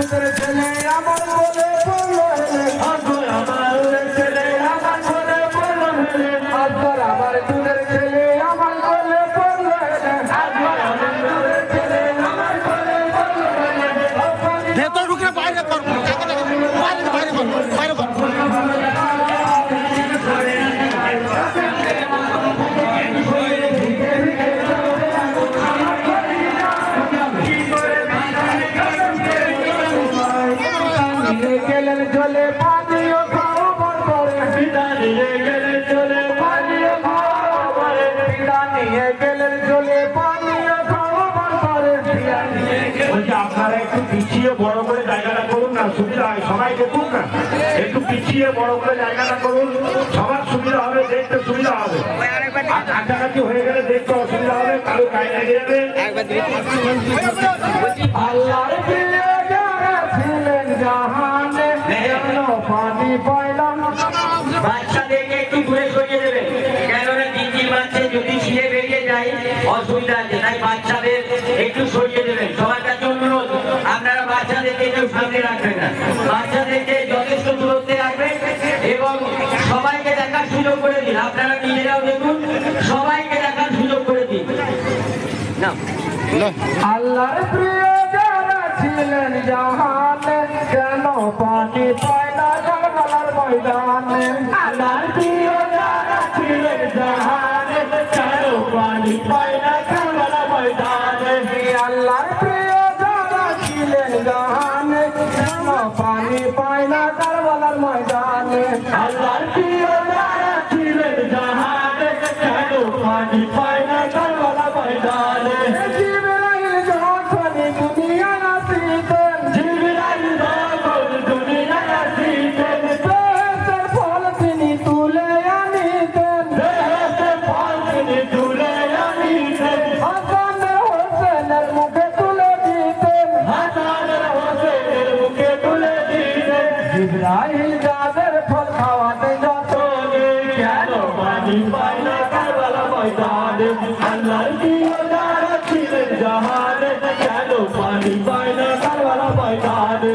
দুধের ছেলে আমার বলে পড়ল হেলে আগর আমার ছেলে আমার ঘরে পড়ল হেলে আজকাল আমার দুধের ছেলে আমার বলে হেলে আগর আমার ছেলে হেলে ভেতর নিয়ে জলে পানিও খাওয়াবার পরে পিতা নিয়ে গেলে চলে পালিয়ে খাওয়া পরে পিতা নিয়ে গেলেন জলে পানিও খাওয়াবার পরে বলছি আপনারা একটু পিছিয়ে বড় করে জায়গাটা করুন না সুবিধা হয় সবাই দেখুন না। একটু পিছিয়ে বড় করে জায়গাটা করুন সবার সুবিধা হবে দেখতে সুবিধা হবে। কাছাকাছি হয়ে গেলে দেখতে অসুবিধা হবে কারও গায়ে লেগে যাবে। আল্লাহর অসুবিধা আছে তাই বাচ্চাদের একটু সরিয়ে দেবেন। সবার কাছে অনুরোধ আপনারা বাচ্চাদেরকে কেউ সামনে রাখবেন না। বাচ্চাদেরকে যথেষ্ট দূরত্বে রাখবেন এবং সবাইকে দেখার সুযোগ করে দিন। আপনারা নিজেরাও দেখুন সবাইকে দেখার সুযোগ করে দিন। না আল্লাহর প্রিয় যারা ছিলেন জাহানে যেন পানি পায় না কারবালার ময়দানে? আল্লাহর ময়দানে আল্লাহর দিতেন জিবরাইল যাদের ফল খাওয়াতে যত কেন পানি পায় না কারবালা ময়দানে আল্লাহর প্রিয় যারা ছিলেন জাহানে কেন পানি পায় না কারবালা ময়দানে